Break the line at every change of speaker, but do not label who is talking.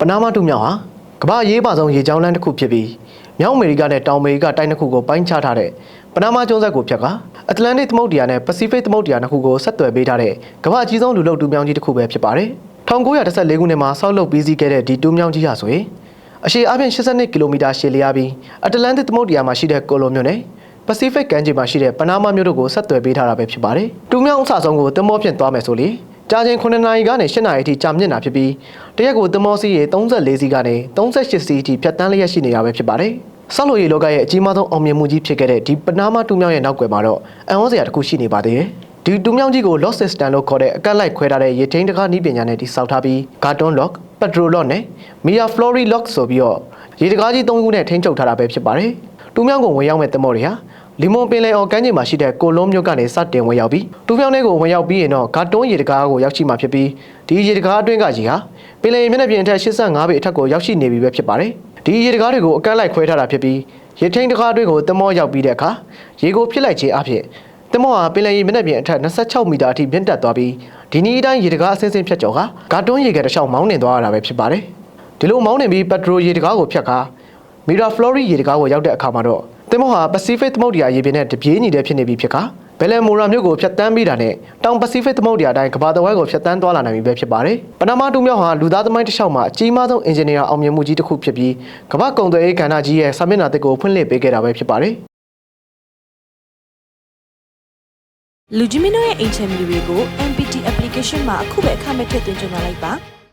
ပနားမတူမြောက်ဟာကမ္ဘာအရေးပါဆုံးရေကြောင်းလမ်းတစ်ခုဖြစ်ပြီးမြောက်အမေရိကနဲ့တောင်အမေရိကတိုင်းတစ်ခုကိုပိုင်းခြားထားတဲ့ပနားမကျွန်းဆက်ကိုဖြတ်ကာအတ္တလန္တိတ်သမုဒ္ဒရာနဲ့ပစိဖိတ်သမုဒ္ဒရာနှစ်ခုကိုဆက်သွယ်ပေးထားတဲ့ကမ္ဘာအကြီးဆုံးလူလုပ်တူမြောင်းကြီးတစ်ခုပဲဖြစ်ပါတယ်1914ခုနှစ်မှာဆောက်လုပ်ပြီးစီးခဲ့တဲ့ဒီတူမြောင်းကြီးဟာဆိုရင်အရှည်အပြင်82ကီလိုမီတာရှည်လျားပြီးအတ္တလန္တိတ်သမုဒ္ဒရာမှာရှိတဲ့ကိုလိုမျိုးနဲ့ပစိဖိတ်ကမ်းခြေမှာရှိတဲ့ပနားမမြို့တို့ကိုဆက်သွယ်ပေးထားတာပဲဖြစ်ပါတယ်တူမြောင်းအစဆုံးကိုသင်္ဘောဖြင့်သွားမယ်ဆိုလေ ကြာချိန်9နာရီကနေ10နာရီအထိကြာမြင့်တာဖြစ်ပြီးတရက်ကိုသင်္ဘောစီးရေ34စီးကနေ38စီးအထိဖြတ်တန်းလျက်ရှိနေတာပဲဖြစ်ပါတယ်။ဆောက်လုပ်ရေးလောကရဲ့အကြီးမားဆုံးအောင်မြင်မှုကြီးဖြစ်ခဲ့တဲ့ဒီပနားမတူမြောင်းရဲ့နောက်ွယ်မှာတော့အံ့ဩစရာတစ်ခုရှိနေပါသေးတယ်။ဒီတူမြောင်းကြီးကို lock system လို့ခေါ်တဲ့အကန့်လိုက်ခွဲထားတဲ့ရေထိန်းတကားနည်းပညာနဲ့တည်ဆောက်ထားပြီး Garton lock, Petrol lock နဲ့ Mia Flory lock ဆိုပြီးတော့ရေတကားကြီး၃ခုနဲ့ထိန်းချုပ်ထားတာပဲဖြစ်ပါတယ်။တူမြောင်းကိုဝင်ရောက်မဲ့သင်္ဘောတွေဟာ လီမွန်ပင်လယ်အော်ကမ်းခြေမှာရှိတဲ့ကိုလုံးမြို့ကနေစတင်ဝင်ရောက်ပြီးတူမြောင်းလေးကိုဝင်ရောက်ပြီးရင်တော့ဂါတွန်းရေတကားကိုရောက်ရှိမှာဖြစ်ပြီးဒီရေတကားအတွင်းကရေဟာပင်လယ်မျက်နှာပြင်အထက်85ပေအထက်ကိုရောက်ရှိနေပြီပဲဖြစ်ပါတယ်ဒီရေတကားတွေကိုအကန့်လိုက်ခွဲထားတာဖြစ်ပြီးရေထိန်တကားအတွင်းကိုတမောရောက်ပြီးတဲ့အခါရေကိုဖြစ်လိုက်ခြင်းအဖြစ်တမောဟာပင်လယ်ရေမျက်နှာပြင်အထက်26မီတာအထိမြင့်တက်သွားပြီးဒီနည်းအတိုင်းရေတကားအဆင်းဆင်းဖြတ်ကျော်ကဂါတွန်းရေကတစ်လျှောက်မောင်းနှင်သွားရတာပဲဖြစ်ပါတယ်ဒီလိုမောင်းနှင်ပြီးပက်ထရိုရေတကားကိုဖြတ်ကာမီရာဖလော်ရီရေတကားကိုရောက်တဲ့အခါမှာတော့သ င်္ဘောဟာပစိဖိတ်သမုဒ္ဒရာရေပြင်နဲ့တပြေးညီတဲ့ဖြစ်နေပြီဖြစ်ကာဘယ်လယ်မိုရာမြို့ကိုဖြတ်တန်းပြီးတာနဲ့တောင်ပစိဖိတ်သမုဒ္ဒရာတိုင်းကမ္ဘာတစ်ဝက်ကိုဖြတ်တန်းသွားလာနိုင်ပြီပဲဖြစ်ပါတယ်။ပနာမတူမြောက်ဟာလူသားသမိုင်းတစ်လျှောက်မှာအကြီးမားဆုံးအင်ဂျင်နီယာအောင်မြင်မှုကြီးတစ်ခုဖြစ်ပြီးကမ္ဘာကုန်သွယ်ရေးကဏ္ဍကြီးရဲ့စာမျက်နှာတစ်ကိုဖွင့်လှစ်ပေးခဲ့တာပဲဖြစ်ပါတယ်။
လူကြီးမင်းတို့ရဲ့အိမ်ချမ်းမြေတွေကို MPT application မှာအခုပဲအခမဲ့ထည့်သွင်းကြလာလိုက်ပါ